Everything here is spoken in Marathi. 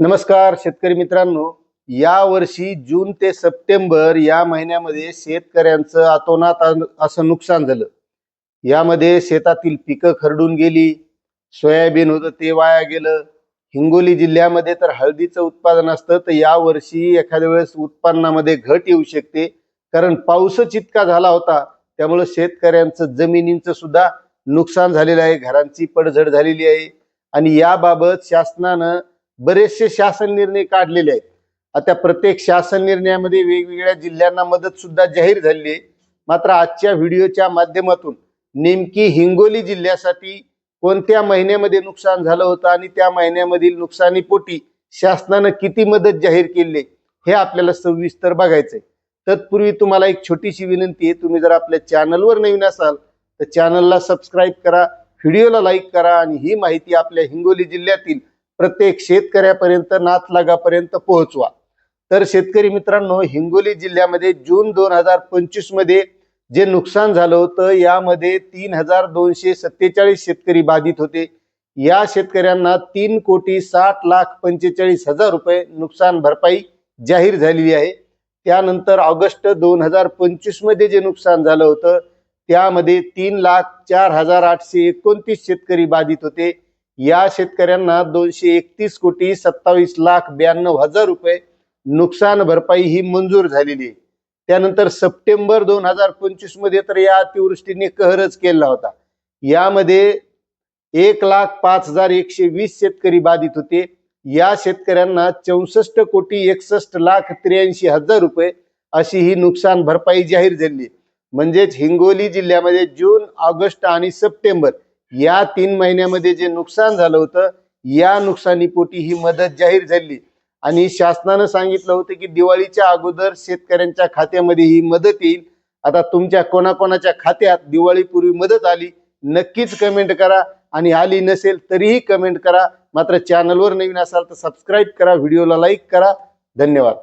नमस्कार शेतकरी मित्रांनो. या वर्षी जून ते सप्टेंबर या महिन्यामध्ये शेतकऱ्यांचं अतोनात असं नुकसान झालं. यामध्ये शेतातील पिकं खरडून गेली सोयाबीन होतं ते वाया गेलं. हिंगोली जिल्ह्यामध्ये तर हळदीचं उत्पादन असतं तर या वर्षी एखाद्या वेळेस उत्पन्नामध्ये घट येऊ शकते. कारण पाऊसच इतका झाला होता त्यामुळं शेतकऱ्यांचं जमिनींचं सुद्धा नुकसान झालेलं आहे घरांची पडझड झालेली आहे. आणि याबाबत शासनानं बरेचसे शासन निर्णय काढलेले आहेत. आता प्रत्येक शासन निर्णयामध्ये वेगवेगळ्या जिल्ह्यांना मदत सुद्धा जाहीर झालेली आहे. मात्र आजच्या व्हिडिओच्या माध्यमातून नेमकी हिंगोली जिल्ह्यासाठी कोणत्या महिन्यामध्ये नुकसान झालं होतं आणि त्या महिन्यामधील नुकसानीपोटी शासनानं किती मदत जाहीर केली आहे, हे आपल्याला सविस्तर बघायचंय. तत्पूर्वी तुम्हाला एक छोटीशी विनंती आहे तुम्ही जर आपल्या चॅनलवर नवीन असाल तर चॅनलला सबस्क्राईब करा व्हिडिओला लाईक करा आणि ही माहिती आपल्या हिंगोली जिल्ह्यातील प्रत्येक शेतकऱ्यापर्यंत नाथलागापर्यंत पोहोचवा. तर शेतकरी मित्रांनो हिंगोली जिल्ह्यामध्ये जून दोन हजार पंचवीसमध्ये जे नुकसान झालं होतं यामध्ये तीन हजार दोनशे सत्तेचाळीस शेतकरी बाधित होते. या शेतकऱ्यांना तीन कोटी साठ लाख पंचेचाळीस हजार रुपये नुकसान भरपाई जाहीर झालेली आहे. त्यानंतर ऑगस्ट दोन हजार पंचवीसमध्ये जे नुकसान झालं होतं त्यामध्ये तीन लाख चार हजार आठशे एकोणतीस शेतकरी बाधित होते. या शेतकऱ्यांना दोनशे एकतीस कोटी सत्तावीस लाख ब्याण्णव हजार रुपये नुकसान भरपाई ही मंजूर झालेली आहे. त्यानंतर सप्टेंबर दोन हजार पंचवीसमध्ये तर या अतिवृष्टीने कहरच केला होता. यामध्ये एक लाख पाच हजार एकशे वीस शेतकरी बाधित होते. या शेतकऱ्यांना चौसष्ट कोटी एकसष्ट लाख त्र्याऐंशी हजार रुपये अशी ही नुकसान भरपाई जाहीर झाली. म्हणजेच हिंगोली जिल्ह्यामध्ये जून ऑगस्ट आणि सप्टेंबर या तीन महिन्यामध्ये जे नुकसान झालं होतं या नुकसानीपोटी ही मदत जाहीर झाली. आणि शासनानं सांगितलं होतं की दिवाळीच्या अगोदर शेतकऱ्यांच्या खात्यामध्ये ही मदत येईल. आता तुमच्या कोणाकोणाच्या खात्यात दिवाळीपूर्वी मदत आली नक्कीच कमेंट करा. आणि आली नसेल तरीही कमेंट करा. मात्र चॅनलवर नवीन असाल तर सबस्क्राईब करा व्हिडिओला लाईक करा. धन्यवाद.